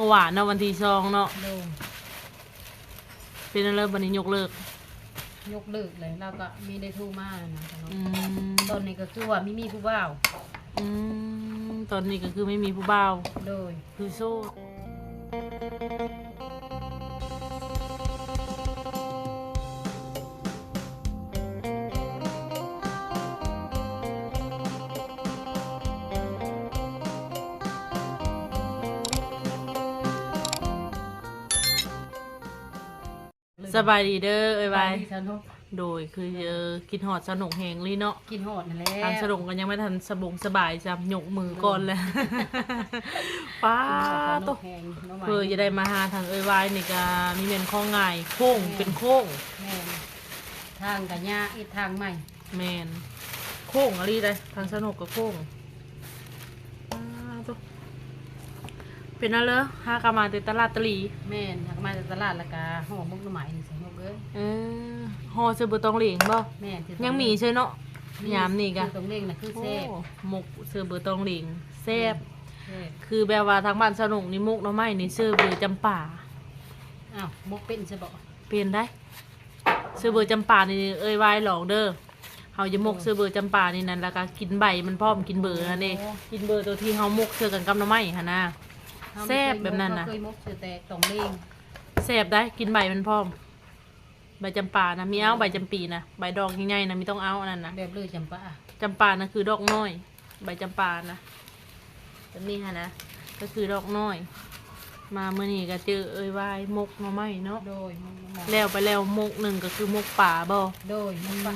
เมื่อวานเนาะวันที่สองเนาะโดยเป็นอะไรวันนี้ยกเลิก ยกเลิกเลยแล้วก็มีได้โทูมานะเนาะอืมตอนนี้ก็คือว่ามีมีผู้บ่าวอืมตอนนี้ก็คือไม่มีผู้บ่าว โดย คือโซ่ บายดีเด้อเอ้ยบายสนุกโดยคือเออกินหอดสนุกแหงลีเนาะกินหอดนั่นแหละทางสนุกก็ยังไม่ทันสบงสบายจำยกมือก่อนเลยป้ากินหอดสโตนุกแหงน้งหวานเพื่อจะได้มาหาทางเอ้ยวายนี่ก็มีเมนข้องง่ายโค้งเป็นโค้งแม่นทางกับยาอีกทางใหม่แมนโค้งอะไรเลยทางสนุกกับโค้งป้าโต เป็นอะไรหากามาเตตลาดตะลีแม่นทางมาจากตลาดและกาห่อมุกหน่อไม้นี่สนุกเอ้ยเออฮอเซอร์เบอร์ตองเหลียงบ่แม่นที่ยังมีใช่เนาะยามนี่กะคือตรงเล่งน่ะคือเซฟโอ้หมกเซอร์เบอร์ตองเหลียงแซ่บเซฟคือแบบว่าทางบ้านสนุกนี่มุกหน้อไม้นี่ซื้อเบอร์จำป่า อ้าวมุกเป็นใช่บ่ เปลี่ยนได้ซื้อเบอร์จำป่านี่เอ้ยวายหลองเด้อเฮาจะมกซื้อเบอร์จำป่านี่นั่นแล้วก็กินใบมันพร้อมกินเบอร์นั่นเองกินเบอร์ตัวที่เฮามกเสื้อกันกับหน้อไม้หั่นนะ แซ่บแบบนั้นน่ะเคยมุกคือแต่ตรงเล่งแซ่บได้กินใบมันพร้อม ใบจำป่านะมีเอาใบจำปีนะใบดอกใหญ่ๆนะมีต้องเอาอันนั้นนะแบบเลยจำปาจำปานะคือดอกน้อย ใบจำปานะตัวนี้ฮะนะก็คือดอกน้อย มาเมื่อนี้ก็เจอเอ้ยวายมกหน้อไม้เนาะโดยมุกหน่อไม้แล้วไปแล้วมกหนึ่งก็คือมกป่าบ่โดยมุกปลา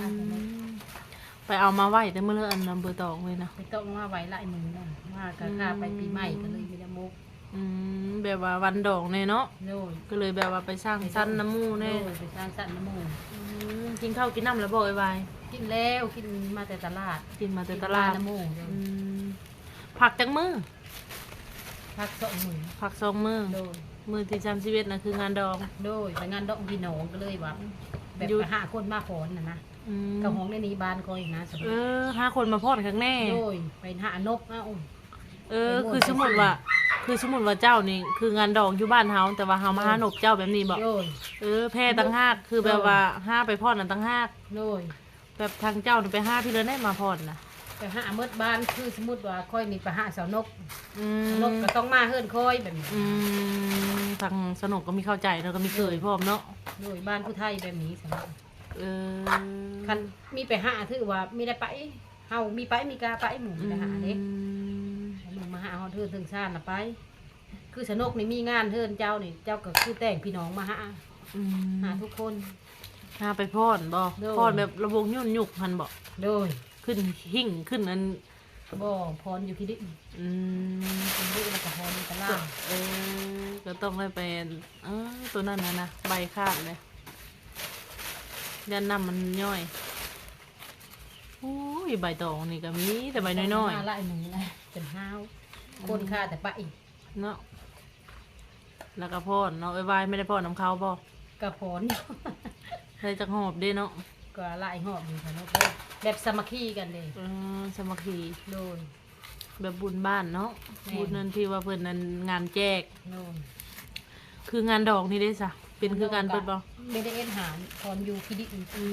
ไปเอามาไหวแต่เมื่อเลิกอันนำเบอร์ตองเลยนะ ไปต้องมาไว้หลายมือนั่นว่าก็ค่าไปปีใหม่ก็เลยมีแต่มุก อืมแบบว่าวันดอกเนี่ยเนาะโดยก็เลยแบบว่าไปสร้างสั้นน้ำมูโดแน่ยไปสร้างสรรค์น้ำมูกอืมกินข้าวกินน้ำแล้วบ่ไอ้วายกินแล้วกินมาแต่ตลาดกินมาแต่ตลาดน้ำมูกอืมผักจังมือพักสองมือผักสองมือโดยมือที่จำชีวิตนะคืองานดอง โดยไปงานดอกพี่น้องก็เลยว่าแบบหยุดไปหาคนมาขอนนะนะอืมกับห้องในนี้บ้านก็อีกนะสมเออห้าคนมาพอดครั้งแน่โดยไปหานกอ้าว เออ คือสมมติว่า คือสมมติว่าเจ้านี่ คืองานดองอยู่บ้านเฮาแต่ว่าเฮามาหาหนกเจ้าแบบนี้บอกโดยเออแพร่ตั้งหากคือแบบว่าห้าไปพอดนั่นตั้งหากโดยแบบทางเจ้านี่ไปห้าพี่เลยได้มาพอดนะไปหาเมื่อบ้านคือสมมติว่าค่อยมีไปหาสาวนกอืมนกก็ต้องมาเฮือนค่อยแบบนี้อืมทางสนุกก็มีเข้าใจแล้วก็มีเคยพร้อมเนาะโดยบ้านผู้ไทยแบบนี้สำหรับเออคันมีไปหาถือว่ามีได้ไปเฮามีไปมีกาไปหมู่อืไปหาเด็กม หมู่มาหาเฮาเทินถึงชาติน่ะไป คือสนกนี่มีงานเทินเจ้านี่เจ้าก็คือแต่งพี่น้องมาหาอืมหาทุกคนห้าไปพอดบ่โดยพอดแบบระวงยุ่นยุกหันบ่โดยขึ้นหิ่งขึ้นอันบ่พรอยู่ที่ดิอืมเป็นลูกแล้วก็พรอยู่ตลาดเออก็ต้องได้เป็นเออตัวนั้นนะนะใบขาดเลยยันน้ำมันย่อยโอ้ ยใบตองนี่ก็มีแต่ใบน้อยมาละไอ้หมูเลยเป็นห้าวคนค่าแต่ไปๆเนาะแล้วก็พอดเนาะไอ้วายไม่ได้พอดน้ำเขาบ่กระพรได้จักหอบเด้เนาะก็หลายหอบอยู่ค่ะเนาะแบบสามัคคีกันเลยเออสามัคคีโดยแบบบุญบ้านเนาะแม่บุญนั่นที่ว่าเพิ่นนั้นงานแจก โดยคืองานดอกนี่ได้ซะเป็นคือการเปิดบ่ไม่ได้เอ็นหารพรอยู่ที่ดิอื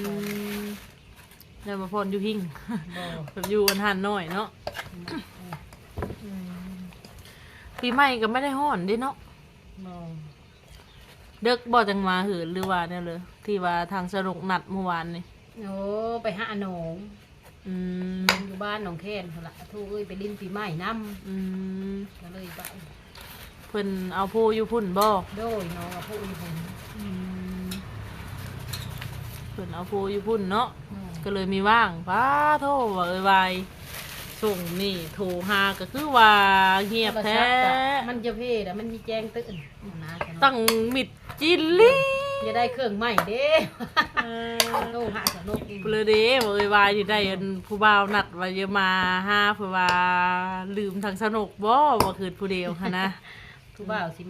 ม แล้วมาพรอยู่หิ่งบ่แบบอยู่อันหันหน่อยเนาะปีใหม่ก็ไม่ได้ห้อนเดิเนาะบ่เด็กบอกจังมาหืนหรือว่าเนี่ยเลยที่ว่าทางสนุกนัดเมื่อวานนี่โอ้ไปหาหนองอืมอยู่บ้านหนองแคนเขาละทูเอ้ยไปลิ้นปีใหม่น้อืมำก็เลยไปเพิ่นเอาผู้อยู่พุ่นบ่โดยน้องกับผู้อื่นผมอืมเพิ่นเอาผู้อยู่พุ่นเนาะอืม ก็เลยมีว่างป้าโทรว่าเอ้ยวายส่งนี่โทรหาก็คือว่าเงียบแท้ มันจะเพศอะมันมีแจ้งตื่นนะตั้งมิดจิลลี่จะได้เครื่องใหม่เด้เออโลหะสนุกอีกเปลือเด้บอกเอ้ยวายที่ได้อันผู้บ่าวนัดว่าจะมาห้าเพื่อว่าลืมทางสนุกบ่ว่าคืนผู้เดียวค่ะนะผู้บ่าวสิ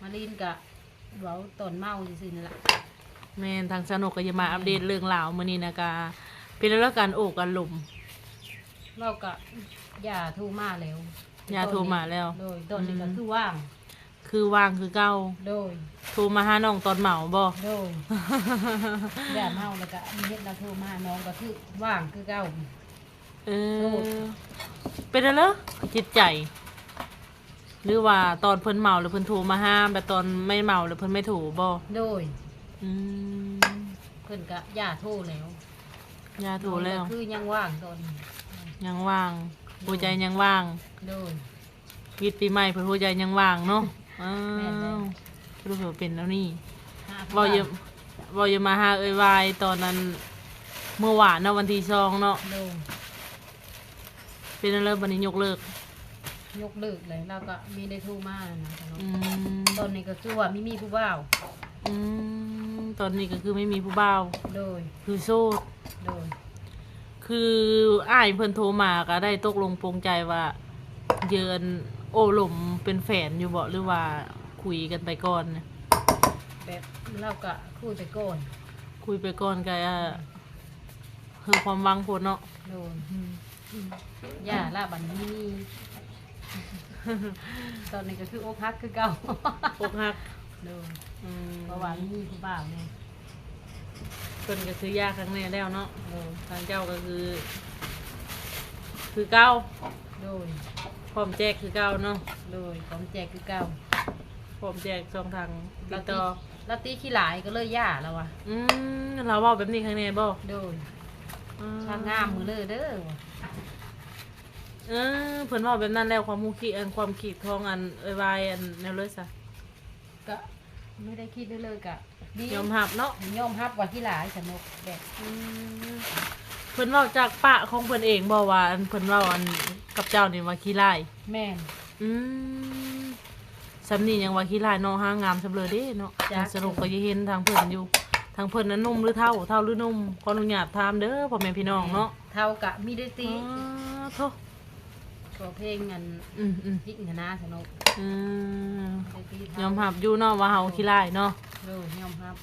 มาลินกะเว้าตอนเมาซื่อๆนั่นล่ะ แม่นทางสนุกก็จะมาอัปเดตเรื่องราวมื้อนี้นะกะเป็นเรื่องการโอกกันหลุม เราก็อย่าโทรมาแล้วอย่าโทรมาแล้ว โดยตอนนี้ก็คือว่าง คือว่างคือเก่าโดยโทรมาหาน้องตอนเหมาบ่โดยอย่าเมาแล้วก็มีเฮ็ดเราโทรมาน้องก็คือว่างคือเก่าเออเป็นอะไรเหรอจิตใจ หรือว่าตอนเพิ่นเมาหรือเพิ่นโทรมาห้ามแต่ตอนไม่เมาหรือเพิ่นไม่โทรบ่โดย อืมเพิ่นก็ย่าโทรแล้วยาโทรแล้วน้องก็คือยังว่างตอนยังว่างหัวใจยังว่างโดย วิทย์ปีใหม่เพิ่นหัวใจยังว่างเนาะอ้าแม่นแล้วว รู้สึกว่าเป็นแล้วนี่หาบ่อย่าบ่อย่ามาหาเอ้ยวายตอนนั้นเมื่อวานเนาะวันที่สองเนาะโดยเป็นอะไรบัดนี้ยกเลิกยกเลิกเลยแล้วก็มีได้โทรมานะแต่น้องอืมตอนนี้ก็คือว่ามีมีผู้บ่าว อืมตอนนี้ก็คือไม่มีผู้บ่าว โดย คือโสดโดย คืออ้ายเพิ่นโทรมาก็ได้ตกลงปรงใจว่า เยินโอ้หลมเป็นแฟนอยู่บ่หรือว่าคุยกันไปก่อนเนี่ยแบบเราก็คุยไปก่อนคุยไปก่อนก็อะคือความหวังพ้นเนาะ โดยย่าละบัดนี้มีตอนนี้ก็คือโอพักคือเก่า อกหัก โดยอืมเพราะว่ามีผู้บ่าวเนี่ยเพิ่นก็คือยากครั้งแน่แล้วเนาะโดยทางเจ้าก็คือ คือเก้าโดยพร้อมแจกคือเก้าเนาะโดยของแจกคือเก่าพร้อมแจกช่องทางติเราดตีต่อเราตีขี้หลายก็เลยย่าแล้วว่ะอืมเราเว้าแบบนี้ครั้งแน่บ่โดยอืช่างงามมือเลยเด้อว่ะเออเพิ่นเว้าแบบนั้นแล้วความฮู้คิดอันความคิดของอันเอ้ยวายอันแนวเลยซะก็ ไม่ได้คิดได้เลยกะดียอมรับเนาะยอมรับว่าขี้หลายสนุกแบบอืมเพิ่นเว้าจากปากของเพิ่นเองบ่ว่าอันเพิ่นเว้าอันกับเจ้านี่ว่าขี้ร้ายแม่นอืมสำนี่ยังว่าขี้ร้ายเนาะหางามซำเลยเด้เนาะจ้ะสรุปก็สิเห็นทางเพิ่นอยู่ทางเพิ่นนั้นนุ่มหรือเท่าเท่าหรือนุ่มขออนุญาตถามเด้อพ่อแม่พี่น้องเนาะเท่ากะมีได้ตีอ๋อโทษ ตัวเพลงอันอืมอืมพิกงนาสนุกอืมได้ตียอมรับอยู่เนาะว่าเฮาขี้ร้ายเนาะโดยยอมรับ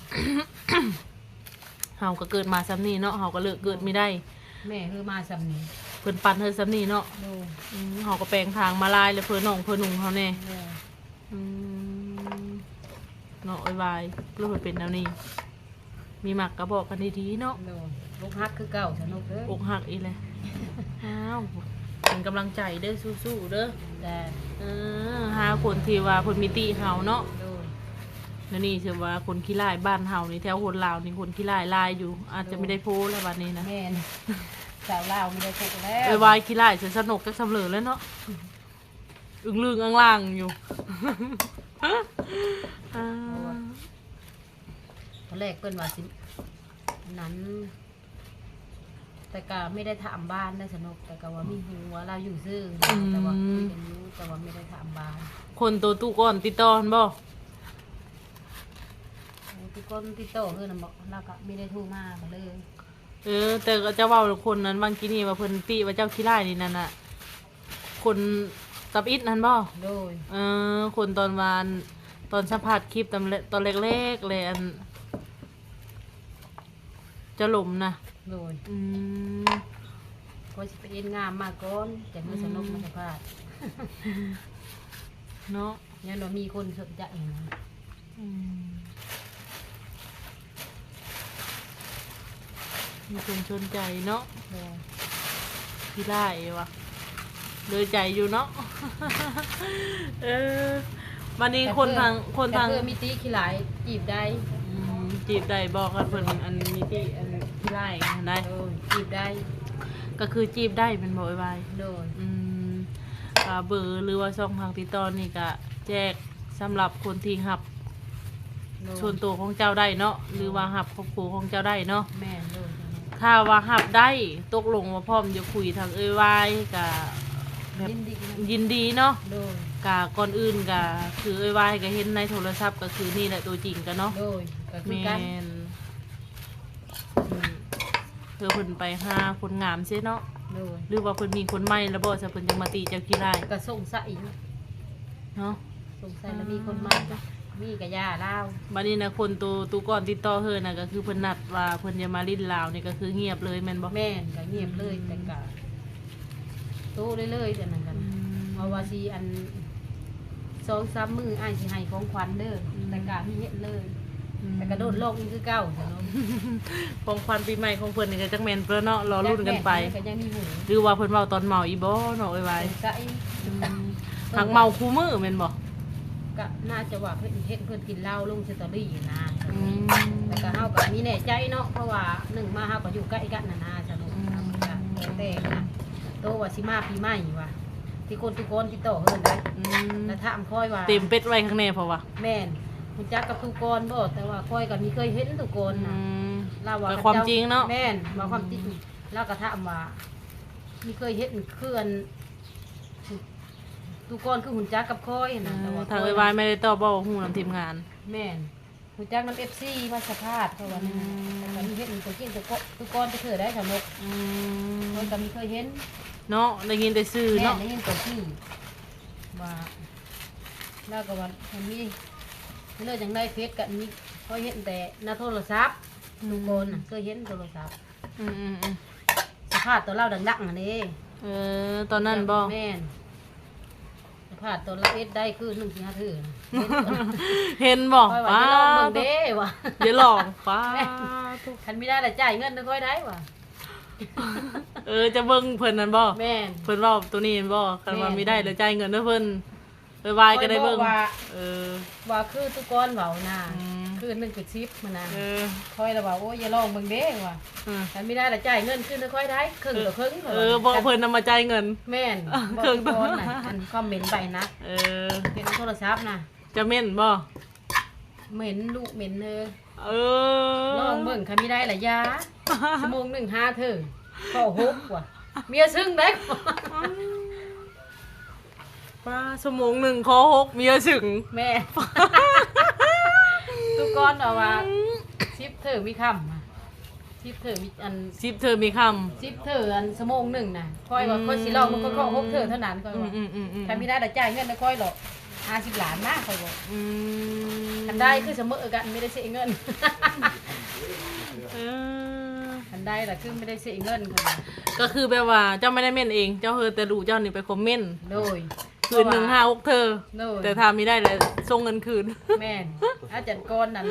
เฮาก็เกิดมาซ้ำนี่เนาะเฮาก็เลิกเกิดไม่ได้ แม่คือมาสำนีเพิ่นปั่นเฮาซ้ำนี่เนาะโดยอืมเฮาก็แปลงทางมาลายแล้วเพิ่นน้องเพิ่นนุ่งเฮาแน่โดยอืมเนาะไอ้วายเพื่อเพิ่นเป็นแนวนี้ มีหมักก็บอกกันดีๆเนาะโดยลูกฮักคือเก่าสนุกเด้อ อกหักอีเลย อ้าว เป็นกำลังใจเด้อสู้ๆเด้อแต่เออหาคนที่ว่าเพิ่นมีติเฮาเนาะโดย แล้วนี่เชื่อว่าคนขี้ร้ายบ้านเฮานี่แถวคนลาวนี่คนขี้ร้ายหลายอยู่ อาจจะไม่ได้โพสต์แล้ววันนี้นะแม่นสาวลาวไม่ได้พกแล้วไอ้วายขี้ร้ายจะสนุกจักสำเร็จแล้วเนาะอึ้งลึงอังล่างอยู่ อ่าตอนแรกเปิ้นว่าสินั้น แต่ก็ไม่ได้ถามบ้านได้สนุกแต่ก็ว่ามีหูว่าเราอยู่ซื่อแต่ว่าคุยกันอยู่แต่ว่าไม่ได้ถามบ้านคนตัวตู้ก่อนติดต่อกันบ่ทุกคนติดต่อเพื่อนบอกเราก็ไม่ได้โทรมาก็เลยเออ แต่ก็จะเว้าคนนั้นบางกี้นี่ว่าเพิ่นติว่าเจ้าขี้ร้ายนี่นั่นน่ะ คนตับอิดนั่นบ่ โดยเออคนตอนวานตอนสัมผัสคลิปตอนแรตอนแรกๆเลยอัน จะหลมนะ โดยอืมก็สิไปเอ็นงามมาก่อนแต่เมื่อสนุกมันจะพลาดเนาะยันว่ามีคนสนใจนะอืมมีคนชนใจเนาะโดยขี้ร้ายวะเลยใจอยู่เนาะ เออวันนี้คนทางคนทางแต่เพื่อมีตีขี้หลายจีบได้อืมจีบได้บอกกันเพิ่นอันมีที่อัน ที่ไล่ได้ โดยจีบได้ก็คือจีบได้เป็นบ่อยบายโดยอืมก็เบอร์หรือว่าช่องทางติดต่อนี่ก็แจกสำหรับคนที่หับโดยส่วนตัวของเจ้าได้เนาะหรือว่าหับครอบครัวของเจ้าได้เนาะ แม่โดยถ้าว่าหับได้ตกลงว่าพร้อมจะคุยทางเอ้ยวายก็แบบยินดีนะยินดีเนาะโดยกะก่อนอื่นกะคือเอ้ยวายก็เห็นในโทรศัพท์ก็คือนี่แหละตัวจริงกันเนาะโดยก็คือแมกันนอืม เธอเพิ่นไปหาคนงามเสียเนาะโดยหรือว่าเพิ่นมีคนใหม่แล้วบ่ซะเพิ่นจังมาตีเจ้าขี้ร้ายก็สงสัยเนาะสงสัยแล้วมีคนมาจ้ะมีกระยาเล่าวบัดนี้นะคนตัวตัวก่อนติดต่อเธอน่ะก็คือเพิ่นนัดว่าเพิ่นจะมาลิ้นลาวนี่ก็คือเงียบเลยแม่นบ่แม่นก็เงียบเลยแต่ก็โตเรื่อยๆแต่นั้นกันอืมเพราะว่าสิอันสองสามมืออ้ายสิให้ของขวัญเด้ออแต่กะมีเฮ็ดเลย แต่กระโดดโลกนี่คือเก่าจ้ะเนาะของขวัญปีใหม่ของเพิ่นนี่ก็จักแม่นเพิ่นเนาะรอรุ่นกันไปก็ยังมีหมูหรือว่าเพิ่นเว้าตอนเมาอีบ่เนาะเอ้ยไว้ไก่หักเมาคู่มือแม่นบ่ก็น่าจะว่าเพิ่นเฮ็ดเพิ่นกินเหล้าลงสตอรี่นะอืมแต่ก็เฮาก็มีแน่ใจเนาะเพราะว่าหนึ่งมาเฮาก็อยู่ใกล้กันน่ะนะจ้ะเนาะอืมก็แต่นะโตว่าสิมาปีใหม่ว่ะที่คนทุกคนที่โตเฮิ่นได้อืมแล้วถามค่อยว่าเต็มเป็ดไว้ข้างในเพราะว่า แม่น รู้จักกับทุกคนบ่แต่ว่าค่อยก็มีเคยเห็นทุกคนอืนะม เราว่าแต่ความจริงเนาะ แม่นว่าความจริงเราก็ถามว่ามีเคยเห็นเคลื่อนทุกคนคือหุ่นจักกับค่อยนะแต่ว่าทางเอ้ยไว้ไม่ได้ตอบบ่ฮู้นำทีมงาน แม่นหุ่นจักน้ำเอฟซีมาสภาพเพราะว่านี่อืม แต่ก็มีเห็นตัวจริงตัวก็ทุกคนจะเถือได้สำนกอืมคนก็มีเคยเห็น เนาะได้ยินแต่ชื่อแม่เนาะได้ยินตัวชื่อว่าแล้วก็ว่ามันมี เรื่องอย่างไรเฟซกันมีเคยเห็นแต่หน้าโทรศัพท์ทุกคนน่ะเคยเห็นโทรศัพท์อืมอืมอืมสภาพตัวเราดังๆอันนี้เออ ตอนนั้นบ่แม่นสภาพตัวเราเอ็ดได้คือหนึ่งสี่ห้าถือนะเห็นบ่ค่อยว่าป้าจะลองเบิ่งเด้ว่ะเดี๋ยวลองป้าคันไม่ได้แต่จ่ายเงินนะค่อยได้ว่ะเออจะเบิ่งเพิ่นนั่นบ่แม่น เพิ่นรอบตัวนี้เห็นบ่คันว่าแม่น มีได้แล้วจ่ายเงินเด้อเพิ่น เอ้ยวายก็ได้เบิ่งค่อยบอกว่าเออ ว่าคือทุกคนเบาหน้าอืม คือหนึ่งจุดชิปมันนะเออค่อยเราบอกโอ้ยอย่าลองเบิ่งเด้ว่ะเออคันไม่ได้แต่จ่ายเงินขึ้นนะค่อยได้ครึ่งต่อครึ่งเออบอกเพิ่นนำมาจ่ายเงิน แม่นอะบอกครึ่งทุกต่อคนน่ะอันคอมเมนต์ไปนะเออ เป็นโทรศัพท์นะจะเม่นบ่เหม็นลูกเหม็นเนอ เออลองเบิ่งคันไม่ได้ละยาชั่วโมงหนึ่งห้าเธอก็ฮุบว่ะเมียซึ่งได้ป้า ชั่วโมงหนึ่งคอหกเมียถึงแม่ ทุกคนเอาว่าชิปเธอมีคำอะชิปเธอมีอันสิบเธอมีคชิปเธออันชั่วโมงหนึ่งนะค่อยว่าค่อยสิลองมันก็ก็ฮุบเธอเท่านั้นค่อยำอืมว่าอืมอืมอืมถ้าไม่ได้แต่จ่ายเงินนะค่อยหรอกห้าสิบล้านนะค่อยบอกอืมคันได้คือเสมอกันไม่ได้เสียเงินเออคันได้แต่คือไม่ได้เสียเงินค่อยว่าก็คือแบบว่าเจ้าไม่ได้เม่นเอง เจ้าเฮอแต่ดูเจ้านี่ไปคอมเมนต์โดย คืนหนึ่งห้าหกเธอโดยแต่ทาไม่ได้เลยส่งเงินคืน แม่นอาจารย์ก้อนนั้น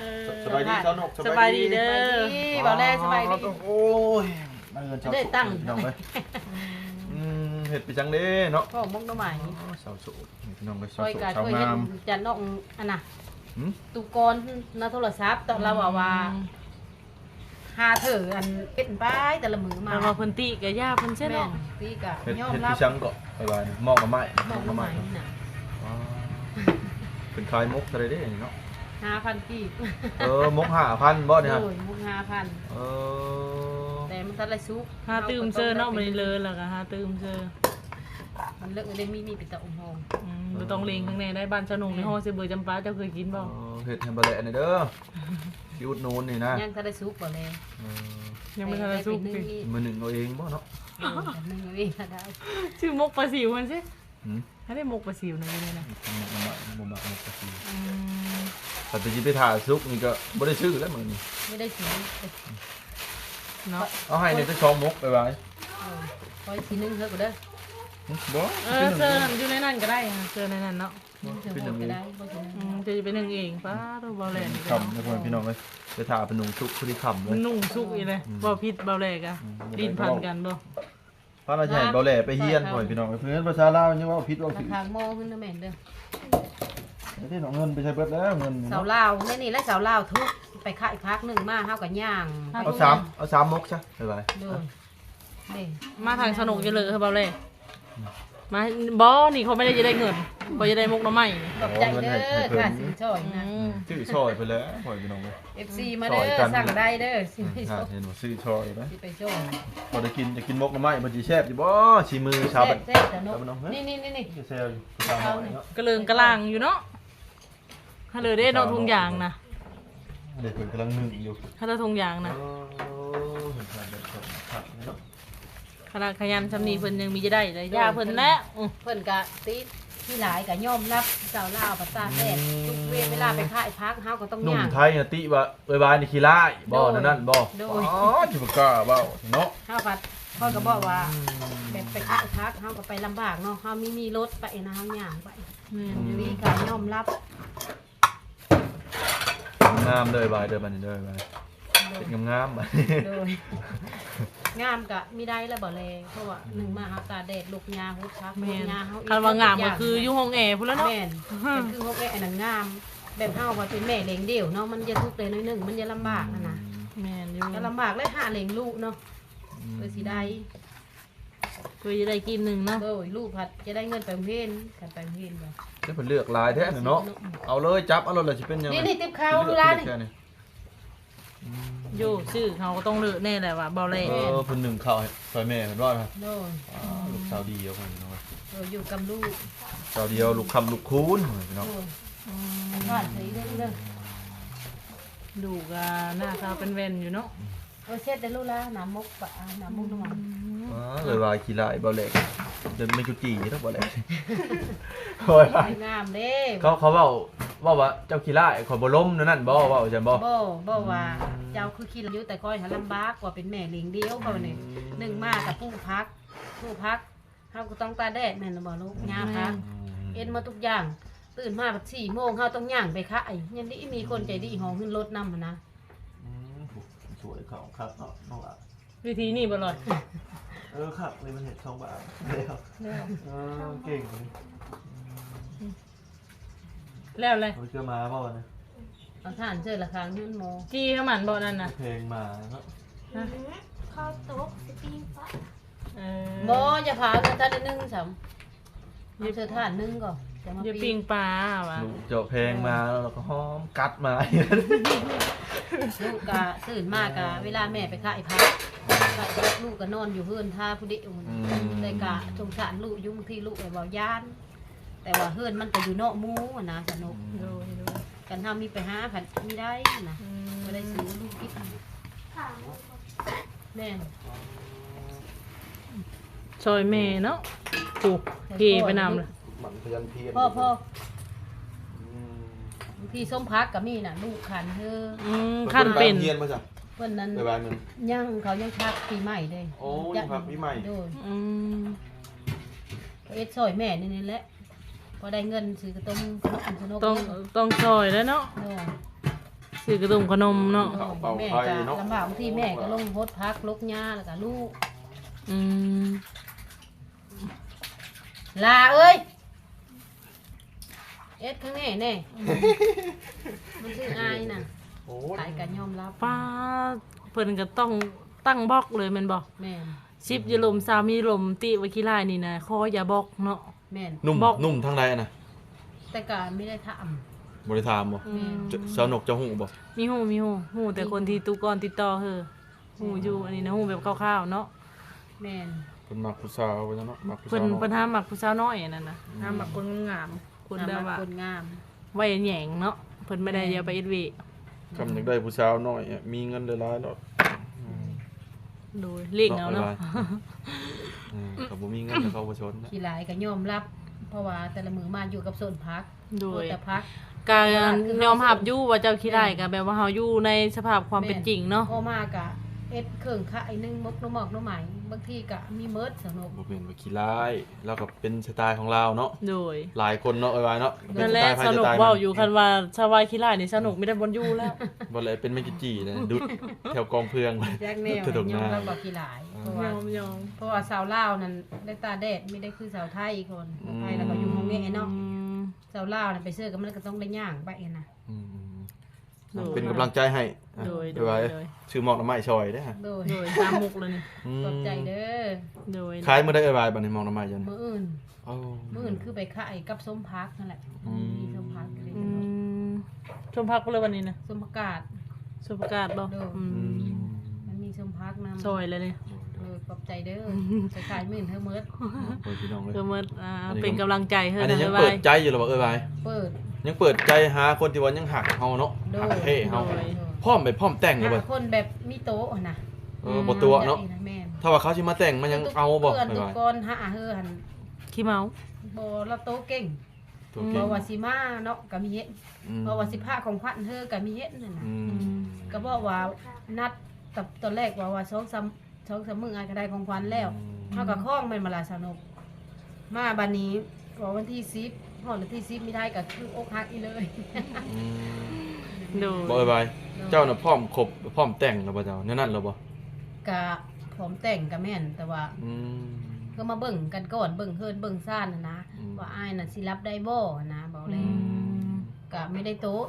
เออสบายดีเจ้านกสบายดีเด้ไปอดีบอกแรกสบายดี โอ้ยมาเงินชาวได้ตั้ง พี่น้องเลยอืมเห็ดไปจังเด้เนาะพ่อมกน้ำใหม่สาวโสดนี่พี่น้องเลยสาค่วอยโสดกาสาวช่วยเห็งานมจันน้องอันน่ะหืม ตุกรนาโทรศัพท์ตอนเราว่าว่าหาเถออันเป็นป้ายแต่ละมือมามาว่าเพิ่นติกับย่าเพิ่นใช่แม่เนาะนพี่กะเห็ดยอมเห็ดรับพี่ชังเกาะ ไปไว้มองกับไม้มองน้ำใหม่น่ะอ๋อเป็นคลายมุกอะไรได้เนาะห้าพันกีบเออมุกห้าพันบ่เนี่ยฮะโอ้ยมุกห้าพันเออแต่มันทัดไรซุกหาตื่มเซอร์เนาะมันเลยแล้วก็หาตื่มเซอร์มันเลิกได้มีมีปิดตาองหงอืมบ่ต้องเลงข้างในได้บ้านสนุกในห้องสิเบอร์จำปาเจ้าเคยกินบ่เออเห็ดแฮมเบอร์เล่นี่เด้อ ที่อุดหนูนนี่นะยังทัดไรซุกบ่เลยเออยังไม่ทันได้สุกไปสินึ่งอีกมือหนึ่งเอาเองบ่เนาะเออแต่นึ่งอีกก็ได้ชื่อมกปลาสิวมันสิหืมให้ได้มกปลาสิวหนึงเลยนะมุกมันมามุกมันมุกกระสีอืมแต่ตะกี้ไปถ่ายซุกนี่ก็บ่ได้ชื่อแล้วมื้อนี้ไม่ได้สีเนาะเอาให้ในตะช่องมุกไปไว้เออคอยสีนึงเถอะก็ได้บ่เออเซอร์นั่นอยู่ในนั้นก็ได้ค่ะเซอร์ในนั้นเนาะ นึ่งเถอะหมดก็ได้บ่สีนึงอืมจะไปนึ่งเองป้าตัวเบาแหลกคำนะพ่อพี่น้องเลยไปถ่ายเป็นหนุ่มชุกพอดีคำเลยนุ่งสุกอีเลยเบาพิษเบาแหลกอะอืมดินพันกันบ่พระราชาเบาแหล่ไปเฮียนพ่อพี่น้องเพื่อนประชาลาวยังว่าพิษว่าราถือคาโมขึ้นนะแม่นเด้อไม่ได้หนองเงินไปใช้เบิดแล้วเงินสาวลาวแม่นี่และสาวลาวทุกไปขายพักหนึ่งมาเฮากับย่างเอาสามเอาสามมกใช่ไปไปโดยเด้มาทางสนุกจะเลยเบาแหลก มาบอนี่เขาไม่ได้จะได้เงินเขาจะได้มกหน้ำไม้ขอบใจเด้อค่ะสินช่อยนะอืมซื้อซอยไปแล้วพ่อพี่น้องเลย FC มาเด้อสั่งได้เด้อสิไปถ้าส่งเห็นว่าซื้อซอยนะสิไปส่งพอได้กินจะกินมกน้ำไม้มันจีแซ่บจีบ่ชีมือชาวบ้านแซ่บๆแต่นกนี่นี่นี่นี่จะแซ่บอยู่ชาวบ้านเนาะกระเลิงกระลางอยู่เนาะถ้าเลยได้เนอกทุงยางนะเด็กเพิ่นกำลังนึ่งอยู่ถ้าเราทุงยางนะ ขนาดขยันชำนีเพิ่นยังมีจะได้เลยย่าเพิ่นแล้วอืมเพิ่นก็ติที่หลายก็ยอมรับสาวลาวภาษาแท้ทุกเวลาไปขายพักเฮาก็ต้องหนุ่มย่าง ไทยเนี่ยติว่าเอ้ยบายนี่ขี้ร้ายบ่โดยนั่นนั่นบ่โดอ๋ยอจิบกล้าเว้าเนาะเฮาก็พ่อก็บอกว่าแบบไปขายพักเฮาก็ไปลำบากเนาะเฮามีมีรถไปนะเฮาย่างไปแม่นอืมวิการยอมรับงามเลยบายเด้อบัดนี้เด้อบายเป็นงามๆบัดโดย งามกะมีได้แล้วบ่แลเพราะว่าหนึ่งมาหาตาแดดลูกยาหุบชักแม่นยาเฮาอีคันว่างามก็คืออยู่ห้องแอร์พุ่นแล้วเนาะแม่นแต่คือเขาแก่อันนั้นงาม แบบเฮาว่าเป็นแม่เลี้ยงเดี่ยวเนาะมันจะทุกข์เลยน้อยหนึงมันจะลำบากนะนะแม่นอยู่ก็ลำบากเลยหาเลี้ยงลูกเนาะเพื่อสิได้เพื่อจะได้กินหนึ่งเนาะโดยลูกผัดจะได้เงินไปโรงเรียนกันไปโรงเรียนบ่จะเป็นเลือกลายแท้น่ะเนาะ เอาเลยจับเอาเลยล่ะสิเป็นยังไงนี่นี่ติ๊บข้าวดูร้านนี่เลือกแค่ อยู่ชื่อเขาก็ต้องเลือกแน่แหละว่าเบาแรเออเพิ่นหนึ่งข้าวให้ซอยแม่เพิ่นว่านะโดยอ่าลูกสาวดีเอาคนเนาะโดยอยู่กับลูกสาวเดียวลูกคำลูกคูณพี่น้องโดยทอดใส่เด้อเด้อดูกอะหน้าเขาเป็นเวนอยู่เนาะโอ้ยเช็ดได้ลูกละน้ำมกปะอ่าน้ำมกน้ำมันอ๋อเลยว่าขี้ลายเบาแหลกเดินไม่จุจีเท่าเบาแหลกโอ้ยสวยงามเด้เขาเขาเว้าเว้าว่าเจ้าขี้ลายข่อยบ่ล้มนั่นนั่นบ่เว้าจังบ่ บ่บ่ว่าเจ้าคือคิดอยู่แต่ก้อยหาลำบากกว่าเป็นแม่เลี้ยงเดียวเขาเนี่ยหนึ่งมากับผู้พัก ผู้พักเฮาก็ต้องตาแดดแม่นบ่ลูกงาพัก เอ็นมาทุกอย่าง ตื่นมาแบบสี่โมงเฮาต้องย่างไปขายยังนี้มีคนใจดีหองขึ้นรถนำหั้นนะอืมสวยเขาครับเนาะน้องอะวิธีนี่บ่ลอย เออครับเลยมันเห็ดสองบาทแล้วเออเก่งเลย แล้วเลยเขาเชื่อมาเปล่าวะเนี่ยเอาท่านเจอละครั้งนั่นโมจี้เขาหมันบ่นั่นน่ะ เพลงมาเนาะข้าวโต๊ะสตีนฟ้าเออโมจะพาเงินท่านได้นึ่งสำเอาเจอท่านนึ่งก่อนจะมาอย่าปีปิ้งปลาว่ะลูกเจาะเพลงมาแล้วเราก็หอมกัดมาลูกกะตื่นมากะเวลาแม่ไปขายพักก็ลูกก็นอนอยู่เฮือนท่าผู้เดียวนะแต่กะสงสารลูกอยุ่บางทีลูกเลยบอกย่าน แต่ว่าเฮือนมันก็อยู่นอกหมูอะนะสนุกดูดูกันทำมีไปหาผัดมีได้นะอืไม่ได้ซื้อลูกกินถามแม่นซอยแม่เนาะถูกพี่ไปนำเลยหมันพยันเพียนพ่อพ่ออืมบางทีส้มพักกับมีน่ะ ลูกขันเธออืมขั้นเป็นเพียนมาจ้ะเพื่อนนั้นไปบ้านมันยังเขายังพักปีใหม่เลยโอ้ยังพักปีใหม่ โดยอืมเอ็ดซอยแม่นี่นี่แหละ พอได้เงินซื้อกระต้มขนมขนมต้องต้องซอยแล้วเนาะโดยซื้อกระตุ่มขนมเนาะแม่ก็ลำบากบางทีแม่ก็ลงโพดพักลกหญ้าแล้วก็ลูกอืมลาเอ้ยเอ็ดข้างแน่แน่มันชื่ออายน่ะโอ้ขายกันยอมรับป้าเพิ่นก็ต้องตั้งบล็อกเลยแม่นบ่แม่นชิปอยาลมสามีลมติไว้ขี้ลายนี่นะขออย่าบล็อกเนาะ แม่นนุ่มบอก นุ่มทางใดอะนะแต่การไม่ได้ทบริธามบ่ำแม่นจะสาวนกเจะหูบ่มีหูมีหูหูแต่คนที่ตุกอนติดต่อเฮอหูอยู่อันนี้นะหูแบบคร่าวๆเนาะแม่นเพิ่นมักผู้สาวว่าจังเนาะมักผู้เพิ่สานวเพิ่นเนาะห้ามมักผู้สาวน้อยนั่นน่ะห้ามมักคนงามคนแบบว่าคนงาม ไว้แหยงเนาะเพิ่นไม่ได้เดียวไปเอ็ดวี คำอยากได้ผู้สาวน้อยอะมีเงินได้หลายดอกอืม ดูเลี้ยงเอาเนาะอืมเขาบ่มีเงินแต่เขาบ่ชนนะขี้หลายก็ยอมรับ เพราะว่าแต่ละมือมาอยู่กับโซนพักโดยแต่พักการยอมรับอยู่ว่าเจ้าขี้ได้ก็แบบว่าเฮาอยู่ในสภาพความเป็นจริงเนาะพ่อมากะ เอ็ดเครื่องขายนึ่งมกน้ำหมอกน้ำไหมบางทีกะมีเมิดสนุกบ่เป็นว่าขี้ร้ายแล้วก็เป็นสไตล์ของเราเนาะโดยหลายคนเนาะเอ้ยว่าเนาะเป็นั่นแหละไตสนุกไพ่เว้ามัอยู่คันว่าชาวายขี้ได้นี่สนุกไม่ได้บนอยู่แล้ว บ่เลยเป็นไม่กี่จีเลยดุดแถวกองเพืองเลยแยกแนวสนุกยอมนะรับบอกขี้หลาย เพราะว่ายอมยอมเพราะว่าสาวลาวนั่นได้ตาแดดไม่ได้คือสาวไทยอีกคนไทยแล้วก็อยู่ห้องนี้เนาะอืมสาวลาวน่ะไปเสื้อกับมันก็ต้องได้ย่างไปเองนะอืม โดย เป็นกำลังใจให้อะโดยโดเอ้ยว่ายโดย ชื่อหมอกน้ำไม้ชอยเด้อฮะโดยโดยตามมุกเลยนี่อืมขอบใจเด้อโดยขายมื้อได้เอ้ยว่ายบัดนี้หมอกน้ำไม้จังมืออื่นโอ้มืออื่นคือไปขายกับส้มพักนั่นแหละอืมมีส้มพักเลยอืมชมพักเลยวันนี้นะส้มผักกาดชมประกาศบ่โดย อือืมมมันมีส้มพักนำซอยเลยนี่เออ ขอบใจเด้อไปขายหมื่นเธอเมิดโอ้ยพี่น้องเอ้ยคือมันอ่าอันนี้ก็ เป็นกำลังใจให้อันนะนี้ยังบ๊ายเปิบาดยใจอยู่เหรอบ่เอ้ยว่ายเปิดยังเปิดใจหาคนที่ว่ายังหักเฮาเนาะโดยหักเท่เฮาโดย พร้อมไปพร้อมแต่งเลยหาเบ่คนแบบมีโต๊ะนะเออบ่ตัวเนาะอยกอีแม่นถ้าว่าเขาสิมาแต่งมันยังเอาบ่เพื่อนไปตุกว่ากอนหาเฮือหันขี้เมา บ่ละโต๊ะเก่งตัวเพเก่งราะว่าสิมาเนาะก็มีเฮ็ดอืมเพราะว่าสิพาของขวัญเธอก็มีเฮ็ดนั่นน่ะ อืมก็บอกว่านัดกับตอนแรกว่าว่าสองสาม สองสามมื้ออายก็ได้ของขวัญแล้วเฮาก็คล้องแม่นมาลาสนุก มาบัดนี้ว่าวันที่10พอนาทีซิไม่ได้ก็คืออกหักอีเลยอืมโดยบ่เอ้ยบายเจ้าน่ะพร้อมครบพร้อมแต่งแล้วบ่เจ้าแนวนั้นแล้วบ่กะพร้อมแต่งกับแม่นแต่ว่าอืม ก็มาเบิ่งกันก่อนเบิ่งเฮินเบิ่งซ่านนะนะอืม ว่าอ้ายน่ะสิรับได้บ่นะบอกเลย อืมกะไม่ได้โต๊ะ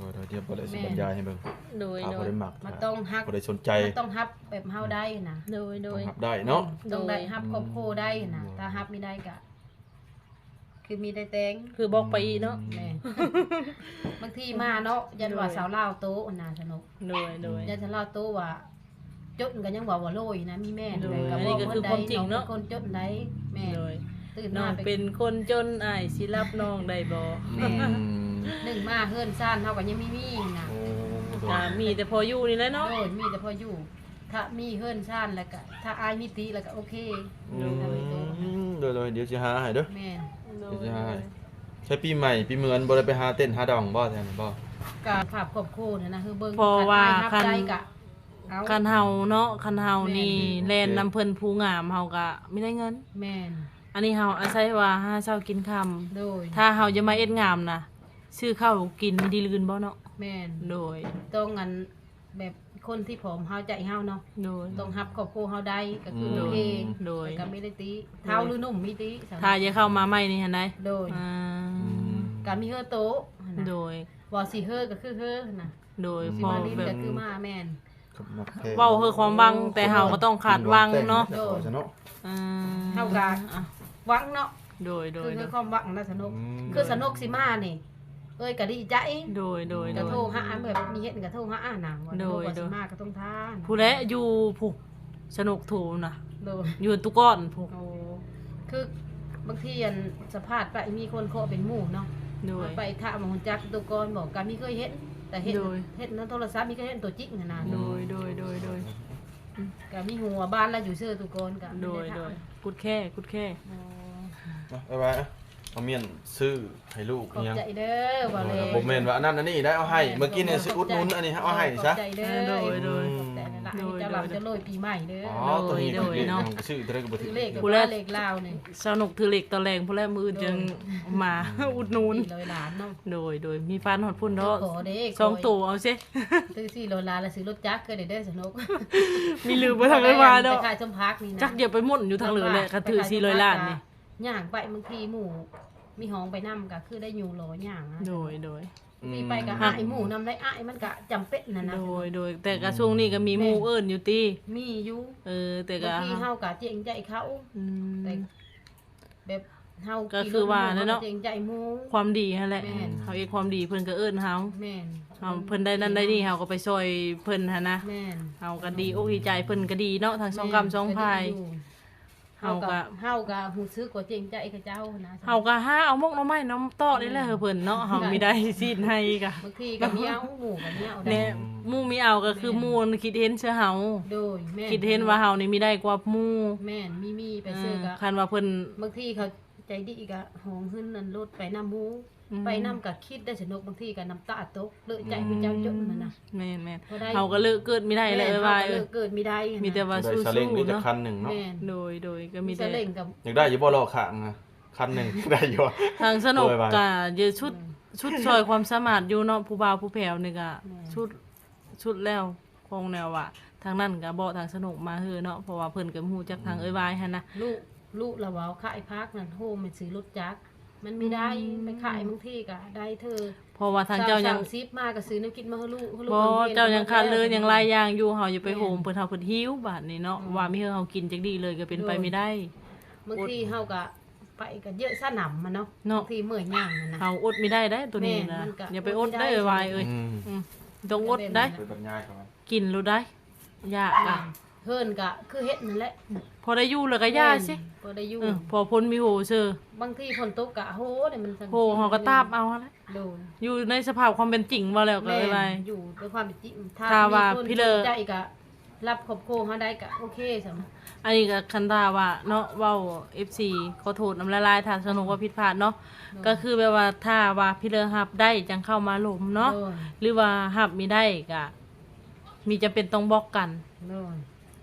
โดยโดยเดี๋ยวบ่ได้สิแม่บรรยายให้เบิ่งโดยถ้าโดบ่ยได้มักมันต้องฮักบ่ได้สนใจมันต้องฮับแบบเฮาได้นะโดยโดต้องยรับได้เนาะ ต้องได้โดยฮับครอบครัวได้นะถ้าฮับไม่ได้กะคือมีได้แต่ง คือบอกไปอีกเนาะแม่ บางทีมาเนาะยันว่าสาวลาวโต๊ะน่ะสนุกโดยโดย ยันสาวลาวโต๊ะว่าจดกันยังว่าว่าโรยนะมีแม่โดยก็อันนี้ก็คือความจริงเนาะองป็คนจดได้แม่โดยตื่นน้อมางเป็นคนจนอ้ายสิรับน้องได้บ่อืม หนึ่งมาเฮือนซ่านเท่ากับยังมีมีนะโอ้โดอ่ายมีแต่พออยู่นี่แหละเนาะ โดยมีแต่พออยู่ ถ้ามีเฮือนซ่านแล้วก็ถ้าอายมีติแล้วก็โอเคอืมโดยโดยเดี๋ยวสิหาให้เด้อ แม่นโดเดี๋ยยวสิหาให้ใช้ปีใหม่ปีเหมือนบ่ได้ไปหาเต้นหาดองบ่แท้นี่บ่การภาพครอบครัวเนี่ยนะคือเบิ่งเพราะว่าคัคันนได้กะเอา คันเฮาเนาะคันเฮานี่แม่นแลนนำเพิ่นผู้งามเฮาก็ไม่ได้เงิน แม่นอันนี้เฮาอาศัยว่าหาเช้ากินค่ำโดยถ้าเฮาจะมาเอ็ดงามนะ ซื้อข้าวกินดีลืนบ่เนาะแม่นโดย ต้องงันแบบคนที่ผอมเฮาใจเฮาเนาะโดย ต้องรับครอบครัวเฮาได้ก็คือโดโอยเคโดยแต่ก็ไม่ได้ตีเท้าหรือนุ่มมีตีสำหรับถ้าจะเข้ามาใหม่นี่หั่นได้โดยอ่าอืมการมีเฮอโต๊ะนะโดยบ่สิเฮอก็คือเฮอนะโดยสิพอมาลิ้นแบก็บคือมาแม่นกับนักพทย์เว้าเพื่อความหวังแต่เฮาก็ต้องขาดหวังเนาะโดยเนาะ อ่าเท่ากับอะหวังเนาะโดยโดคืยอโดคือยความหวังนะสนุกอืม คือสนุกสิมานี่ เอ้ยก็ดีใจโดยโดยกโดระย โทรหาแบบมีเฮ็ดกระโทรหาอ่านหนังว่าโดยว่าโดสิยมาก็ต้องทานผู้และอยู่ผู้สนุกถูกนะโดย อยู่ตุก้อนผู้โอ้คือบางทีอันสภาพไปมีคนเคาะเป็นหมู่เนาะโดย ไปถามหมอจักตัวกรบอกกันมีเคยเห็น แต่เห็นโดย เห็นในโทรศัพท์มีเคยเห็นตัวจริงนะนะโดยโดยโดยโดยก็มีหัวบ้านแล้วอยู่เสื้อตัวกรกันโดยโดยกุดแค่กุดแค่เอาไปไว้ เอาเมียนซื้อให้ลูกขอบยังใจเด้อบ่เลยบ่แม่นว่าอันนั้นอันนี้ได้เอาให้ เมื่อกี้เนี่ยซื้ออุดหนุนอันนี้เอาให้ซะขอบใจเด้อโดยโดยขอบใจนะล่ะให้เจ้าหลับเจะโรยปีใหม่เด้ออ๋อตัวนี้โดยเลขเนาะของซื้อตัวได้ก็บ่ถึคืงอเลขกับผู้แรกเลขลาวนี่สนุกถือเหล็กตะแรงผู้แรกมืออื่นจังมาอุดหนูนสี่ร้อยล้านเนาะโดยโดยมีฟันหอดพุ่นเนาะขอเด้สองตัวเอาสิซื้อสี่ร้อยล้านแล้วซื้อรถจักรก็ได้เด้อสนุกมีลืมไปทางไอ้วาเนาะไปขายชมพักนี่นะจักเดียวไปหม่นอยู่ทางเหลือเลยกระถือสี่ร้อยล้านนี่ ย่างไปบางทีหมู่มีห้องไปนํก็คือได้อยู่รอย่างนะโดยโดย มีไปกับอ้ายหมู่นำได้อ้ายมันก็จำเป็นนะนะ โดยโดย แต่กระช่วงนี้ก็มีหมู่เอิ้นอยู่ตีมีอยู่เออ แต่บาก็งทีเฮาก็เจงใจเขาอืม แต่แบบเฮาก็คือว่านั่นเนาะ เจงใจหมู่ ความดีนั่นแหละแม่น เฮาเอกความดีเพิ่นก็เอิ้นเฮาแม่นเฮาเพิ่นได้นั่นได้นี่เฮาก็ไปช่วยเพิ่นหั่นนะแม่นเฮาก็ดีอกดีใจเพิ่นก็ดีเนาะทางสองกำสองพายเฮา เฮาก็ก็เฮาก็ฮู้สึกว่าเจงใจกับเจ้านะเฮาก็หาเอามกหน้ำไม้น้ำตอนี่แหละเฮอเพิ่นเนาะเฮามีได้ซีดให้กะบางทีก็มีเอาหมู่ก็มีเอาได้แน่หมู่มีเอาก็คือหมู่น่ะคิดเห็นเชื่อเฮาโดยแม่นคิดเห็นว่าเฮานี่มีได้กว่าหมู่แม่นมีมีไปซื้อก็คันว่าเพิ่นบางทีเขาใจดีก็หองหึ้นนั่นรถไปนำหมู่อืม ไปนำก็คิดได้สนุกบางทีก็น้ำตาตกเลอะใจผู้เจ้าจนนั่นน่ะแม่นแม่นบ่ได้เฮาก็เลิกเกิดไม่ได้เลยแม่นว่าเฮเอก็อเกิดมีได้นะมีแต่ว่าได้สู้ซาเล้งนี่ๆจะเนาะคันหนึ่งเนาะแม่นโดยโดยก็มีมีแต่สเล่งกับอยากได้อยู่บ่รอข้างอะคันหนึ่งได้อยู่อะทางสนุกโดยว่าก็เยอะชุดชุดซอยความสามารถอยู่เนาะผู้บ่าวผู้แผ่วนี่ก็ชุดชุดแล้วคงแนวว่าทางนั้นก็บ่ทางสนุกมาเฮือเนาะเพราะว่าเพิ่นก็ฮู้จักทางเอ้ยวายหั่นนะลูกลูกเราเว้าขายพักนั่นโฮมมันซื้อรถจักร มันไม่ได้ไปขายบางทีก็ได้เธอเพราะว่าทางเจ้ายังสมสิบมาก็ซื้อน้ำกินมาให้ลูกให้ลูกบ่มันรีนเจ้ายังขาดเลยยังหลายอย่างอยู่เฮาอย่าไปแม่นโหมเพิ่นเฮาเพิ่นหิวบาดนี้เนาะอืมว่ามีเฮาเฮากินจักดีเลยก็เป็นไปโดยไม่ได้บางทีเฮาก็ไปก็เยอะสนำมันเนาะเนาะบางทีเมื่อยย่างนั่นนะเฮาอดไม่ได้ได้ตัวนี้แม่นะมันก็อย่าไปอดอดไม่ได้ได้เอ้ยวายเอ้ยอืมอืมต้องอดได้ไปบรรยายก่อนกินรู้ได้ยากอะ เฮิรนก็คือเฮ็ดนั่นแหละพอได้อยู่แล้วก็ย่าสิพอได้อยู่เออพอพ้นมีโหซื่อบางทีฝนตกก็โหเนี่ยมันสั่นโหเฮาก็ตาบเอาหั่นแหละโดนอยู่ในสภาพความเป็นจริงบ่แล้วก็แม่เอ้ยว่าอยู่ด้วยความเป็นจริงถ้าว่ามีคนพี่เลอสนใจก็รับครอบครัวเฮาได้ก็โอเคสำหรับอันนี้ก็คันตาว่าเนาะเว้า FC ขอโทษน้ำละลายถ้าสนุกว่าผิดพลาดเนาะก็คือแบบว่าถ้าว่าพี่เลอรับได้จังเข้ามาหลมเนาะโดนหรือว่าหับมีได้ก็มีจะเป็นต้องบล็อกกันโดน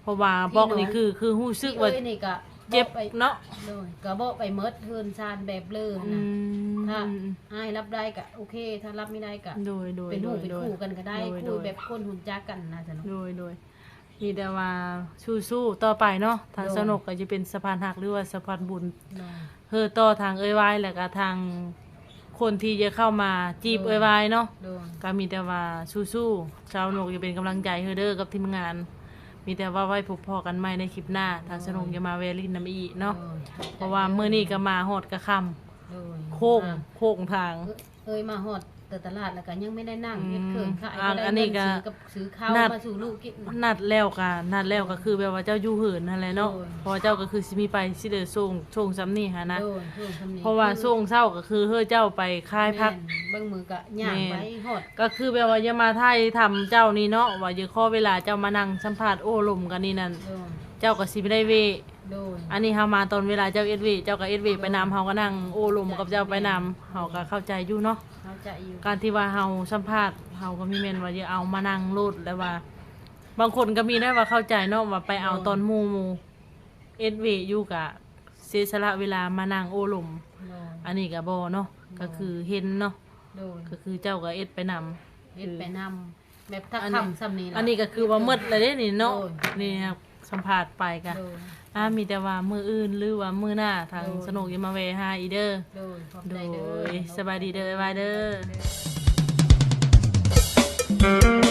เพราะว่าบล็อกนี่คือคือหู้ซึกว่า พี่เอ้ยนี่ก็เจ็บเนาะโดยก็บ่ไปเมิดเฮือนซานแบบเลออืนะมถ้าอ้ายรับได้ก็โอเค ถ้ารับไม่ได้ก็โดยโดยเป็นโดหูยเป็นโดย คู่กันก็ได้โดยคุโดยยแบบคนหุ่นจักกันนะจ๊ะเนาะ โดยโดยมีแต่ว่าสู้ๆต่อไปเนาะทางโดย สนุกก็จะเป็นสะพานหักหรือว่าสะพานบุญโดยเฮอต่อทางเอ้ยไว้แล้วก็ทางคนที่จะเข้ามาจีบโดย เอ้ยไว้เนาะโดยก็มีแต่ว่าสู้ๆชาวนกจะเป็นกำลังใจเฮอเด้อกับทีมงาน มีแต่ว่าไว้พบพอกันใหม่ในคลิปหน้าทางสนุกจะมาเวลินน้ำอีเนาะโดยเพราะว่ามื้อนี้ก็มาฮอดกระค่โดยำโค้งอะโค้งทาง เอ้ยมาฮอด แต่ตลาดแล้วก็ยังไม่ได้นั่งอืมเฮ็ดเครื่องขายอะบ่ได้อันนี้เงิก็ซื้อกับซื้อข้าวนัด มาสู่ลูกกิน นัดแล้วก็นัดแล้วก็คือแบบว่าเจ้าอยู่เหินนั่นแหละเนาะโอ้ย เพราะว่าเจ้าก็คือสิมีไปสิเด้อส่งส่งซ้ำนี่หานะโดยช่วงสำนี้เพราะว่าส่งเช้าก็คือเฮอเจ้าไปค่ายพัก แม่นเบิ่งมือก็ย่างไปฮอด ก็คือแบบว่าอย่ามาไทยทำเจ้านี่เนาะว่าอย่าข้อเวลาเจ้ามานั่งสัมภาษณ์โอ้ลมกันนี่นั่นโดยเจ้าก็สิไม่ได้เว โดยอันนี้เฮามาตอนเวลาเจ้าเอ็ดเวเจ้าก็เอ็ดเวไปนำเฮาก็นั่งโอ้ลมกับเจ้าไปนำเฮาก็เข้าใจอยู่เนาะ เข้าใจอยู่การที่ว่าเฮาสัมภาษณ์เฮาก็มีแม่นว่าอย่าเอามานั่งโลดแล้วว่า บางคนก็มีได้ว่าเข้าใจเนาะว่าไปเอาตอนหมู่หมู่เอ็ดเวอยู่กะเสียสละเวลามานั่งโอ้ลม โดยอันนี้ก็บ่เนาะก็คือเห็นเนาะโดยก็คือเจ้าก็เอ็ดไปนำ เฮ็ดไปนำแบบทักอันนี้ คำซ้ำนี้ล่ะ อันนี้ก็คือว่าหมดเลยเด้นี่เนาะโอ้ย นี่ครับสัมภาษณ์ไปกะโดย อ่ามีแต่ว่ามืออื่นหรือว่ามือหน้าทางโอ้ยสนุกอยังมาเวหาอีเด้อโดยขอบโดใจเด้ยอสบายดีเด้อบ๊ายบายเด้อเด้อ